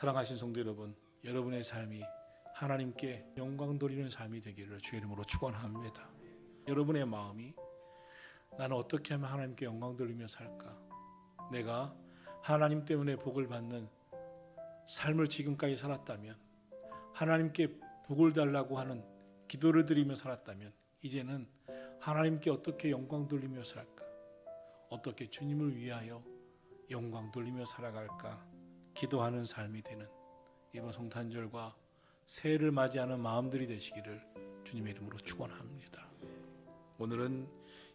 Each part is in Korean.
사랑하신 성도 여러분, 여러분의 삶이 하나님께 영광 돌리는 삶이 되기를 주의 이름으로 축원합니다. 여러분의 마음이 나는 어떻게 하면 하나님께 영광 돌리며 살까? 내가 하나님 때문에 복을 받는 삶을 지금까지 살았다면 하나님께 복을 달라고 하는 기도를 드리며 살았다면 이제는 하나님께 어떻게 영광 돌리며 살까? 어떻게 주님을 위하여 영광 돌리며 살아갈까? 기도하는 삶이 되는 이번 성탄절과 새해를 맞이하는 마음들이 되시기를 주님의 이름으로 축원합니다. 오늘은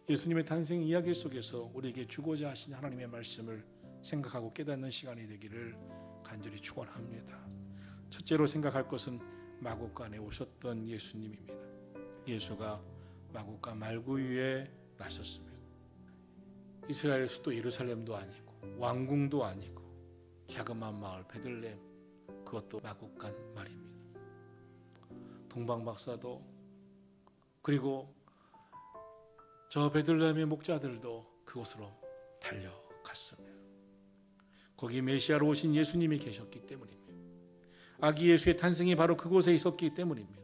예수님의 탄생 이야기 속에서 우리에게 주고자 하신 하나님의 말씀을 생각하고 깨닫는 시간이 되기를 간절히 축원합니다. 첫째로 생각할 것은 마곡간에 오셨던 예수님입니다. 예수가 마곡간 말구 위에 나셨습니다. 이스라엘 수도 예루살렘도 아니고 왕궁도 아니고 자그마한 마을 베들레헴 그것도 마곡간 말입니다. 동방 박사도 그리고 저 베들레헴의 목자들도 그곳으로 달려갔습니다. 거기 메시아로 오신 예수님이 계셨기 때문입니다. 아기 예수의 탄생이 바로 그곳에 있었기 때문입니다.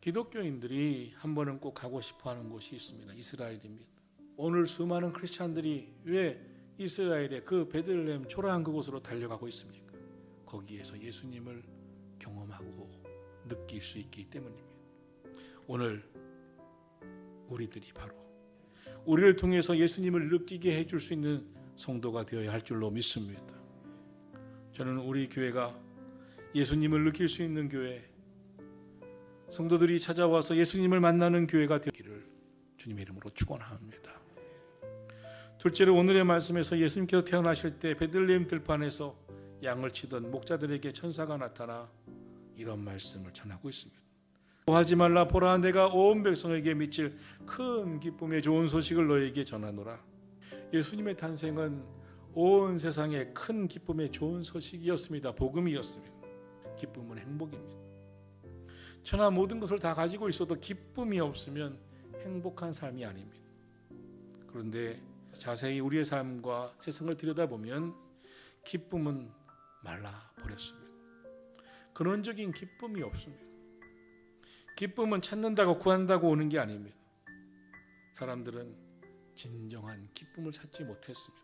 기독교인들이 한 번은 꼭 가고 싶어 하는 곳이 있습니다. 이스라엘입니다. 오늘 수많은 크리스찬들이 왜 이스라엘의 그 베들레헴 초라한 그곳으로 달려가고 있습니까? 거기에서 예수님을 경험하고 느낄 수 있기 때문입니다. 오늘 우리들이 바로 우리를 통해서 예수님을 느끼게 해줄 수 있는 성도가 되어야 할 줄로 믿습니다. 저는 우리 교회가 예수님을 느낄 수 있는 교회, 성도들이 찾아와서 예수님을 만나는 교회가 되기를 주님의 이름으로 축원합니다. 둘째로 오늘의 말씀에서 예수님께서 태어나실 때 베들레헴 들판에서 양을 치던 목자들에게 천사가 나타나 이런 말씀을 전하고 있습니다. 하지 말라 보라 내가 온 백성에게 미칠 큰 기쁨의 좋은 소식을 너에게 전하노라. 예수님의 탄생은 온 세상에 큰 기쁨의 좋은 소식이었습니다. 복음이었습니다. 기쁨은 행복입니다. 천하 모든 것을 다 가지고 있어도 기쁨이 없으면 행복한 삶이 아닙니다. 그런데 자세히 우리의 삶과 세상을 들여다보면 기쁨은 말라 버렸습니다. 근원적인 기쁨이 없습니다. 기쁨은 찾는다고 구한다고 오는 게 아닙니다. 사람들은 진정한 기쁨을 찾지 못했습니다.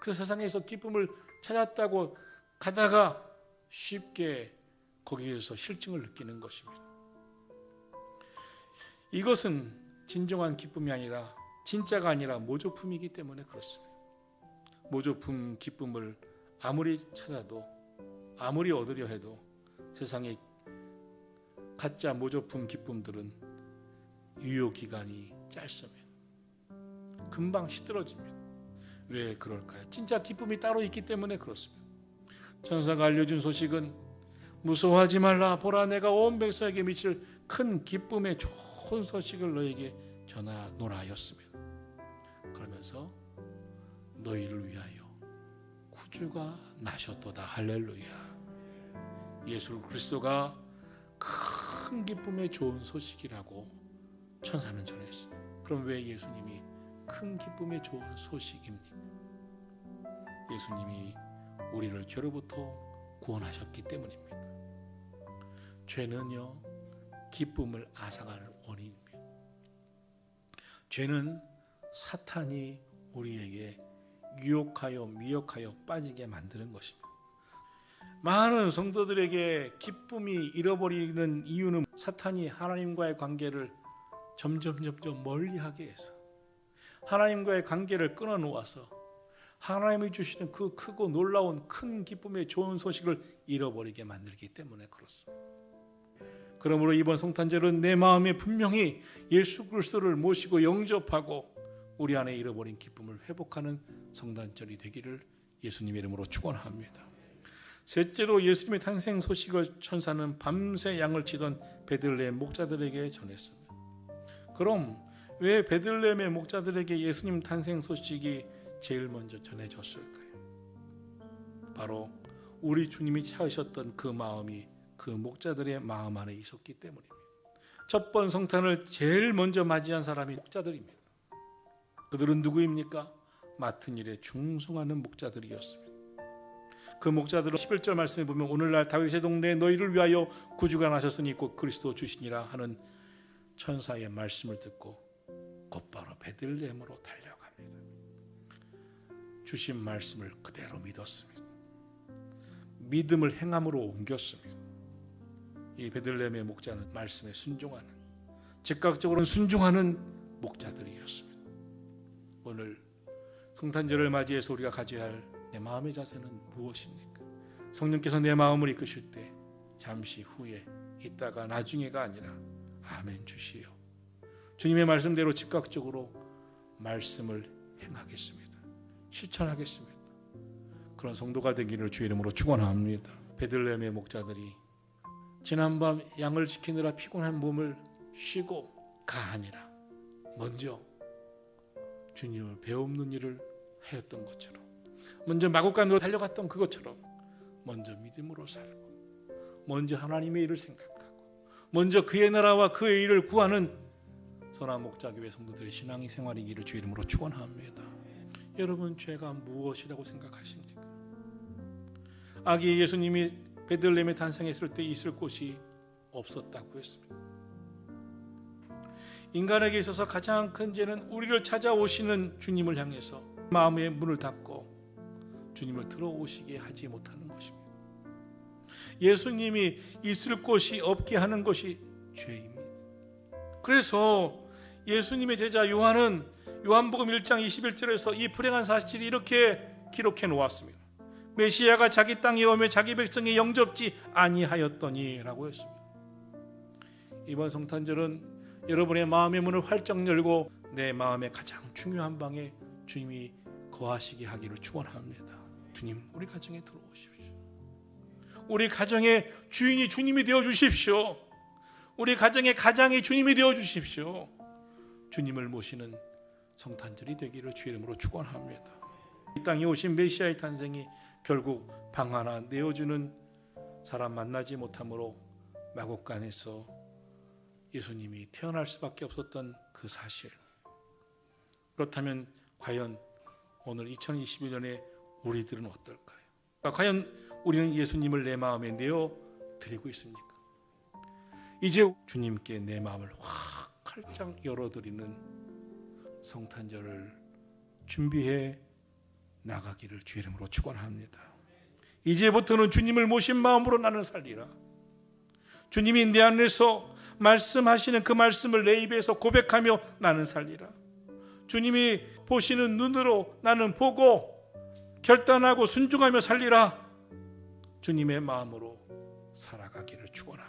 그래서 세상에서 기쁨을 찾았다고 가다가 쉽게 거기에서 실증을 느끼는 것입니다. 이것은 진정한 기쁨이 아니라 진짜가 아니라 모조품이기 때문에 그렇습니다. 모조품 기쁨을 아무리 찾아도 아무리 얻으려 해도 세상의 가짜 모조품 기쁨들은 유효 기간이 짧습니다. 금방 시들어집니다. 왜 그럴까요? 진짜 기쁨이 따로 있기 때문에 그렇습니다. 천사가 알려준 소식은 무서워하지 말라 보라 내가 온 백성에게 미칠 큰 기쁨의 좋은 소식을 너에게 전하노라 였습니다. 그러면서 너희를 위하여 구주가 나셨도다 할렐루야. 예수 그리스도가 큰 기쁨의 좋은 소식이라고 천사는 전했습니다. 그럼 왜 예수님이 큰 기쁨의 좋은 소식입니까? 예수님이 우리를 죄로부터 구원하셨기 때문입니다. 죄는요 기쁨을 앗아가는 원인입니다. 죄는 사탄이 우리에게 유혹하여 미혹하여 빠지게 만드는 것입니다. 많은 성도들에게 기쁨이 잃어버리는 이유는 사탄이 하나님과의 관계를 점점 점점 멀리하게 해서 하나님과의 관계를 끊어 놓아서 하나님이 주시는 그 크고 놀라운 큰 기쁨의 좋은 소식을 잃어버리게 만들기 때문에 그렇습니다. 그러므로 이번 성탄절은 내 마음에 분명히 예수 그리스도를 모시고 영접하고 우리 안에 잃어버린 기쁨을 회복하는 성탄절이 되기를 예수님의 이름으로 축원합니다. 셋째로 예수님의 탄생 소식을 천사는 밤새 양을 치던 베들레헴 목자들에게 전했습니다. 그럼 왜 베들레헴의 목자들에게 예수님 탄생 소식이 제일 먼저 전해졌을까요? 바로 우리 주님이 찾으셨던 그 마음이 그 목자들의 마음 안에 있었기 때문입니다. 첫 번 성탄을 제일 먼저 맞이한 사람이 목자들입니다. 그들은 누구입니까? 맡은 일에 충성하는 목자들이었습니다. 그 목자들은 11절 말씀에 보면 오늘날 다윗의 동네에 너희를 위하여 구주가 나셨으니 곧 그리스도 주시니라 하는 천사의 말씀을 듣고 곧바로 베들레헴으로 달려갑니다. 주신 말씀을 그대로 믿었습니다. 믿음을 행함으로 옮겼습니다. 이 베들레헴의 목자는 말씀에 순종하는 즉각적으로 순종하는 목자들이었습니다. 오늘 성탄절을 맞이해서 우리가 가져야 할 내 마음의 자세는 무엇입니까? 성령께서 내 마음을 이끄실 때 잠시 후에 있다가 나중에가 아니라 아멘 주시오. 주님의 말씀대로 즉각적으로 말씀을 행하겠습니다. 실천하겠습니다. 그런 성도가 되기를 주의 이름으로 축원합니다. 베들레헴의 목자들이 지난밤 양을 지키느라 피곤한 몸을 쉬고 가 아니라 먼저 주님을 배움는 일을 하였던 것처럼 먼저 마곡간으로 달려갔던 그것처럼 먼저 믿음으로 살고 먼저 하나님의 일을 생각하고 먼저 그의 나라와 그의 일을 구하는 선한 목자교회 성도들의 신앙이 생활이기를 주 이름으로 축원합니다. 여러분 죄가 무엇이라고 생각하십니까? 아기 예수님이 베들레헴에 탄생했을 때 있을 곳이 없었다고 했습니다. 인간에게 있어서 가장 큰 죄는 우리를 찾아오시는 주님을 향해서 마음의 문을 닫고 주님을 들어오시게 하지 못하는 것입니다. 예수님이 있을 곳이 없게 하는 것이 죄입니다. 그래서 예수님의 제자 요한은 요한복음 1장 21절에서 이 불행한 사실을 이렇게 기록해 놓았습니다. 메시아가 자기 땅에 오며 자기 백성이 영접지 아니하였더니라고 했습니다. 이번 성탄절은 여러분의 마음의 문을 활짝 열고 내 마음의 가장 중요한 방에 주님이 거하시게 하기를 축원합니다. 주님, 우리 가정에 들어오십시오. 우리 가정의 주인이 주님이 되어 주십시오. 우리 가정의 가장이 주님이 되어 주십시오. 주님을 모시는 성탄절이 되기를 주 이름으로 축원합니다. 이 땅에 오신 메시아의 탄생이 결국 방 하나 내어주는 사람 만나지 못함으로 마곡간에서 예수님이 태어날 수밖에 없었던 그 사실. 그렇다면 과연 오늘 2021년에 우리들은 어떨까요? 과연 우리는 예수님을 내 마음에 내어 드리고 있습니까? 이제 주님께 내 마음을 확 활짝 열어드리는 성탄절을 준비해 나가기를 주 이름으로 축원합니다. 이제부터는 주님을 모신 마음으로 나는 살리라. 주님이 내 안에서 말씀하시는 그 말씀을 내 입에서 고백하며 나는 살리라. 주님이 보시는 눈으로 나는 보고 결단하고 순종하며 살리라. 주님의 마음으로 살아가기를 축원합니다.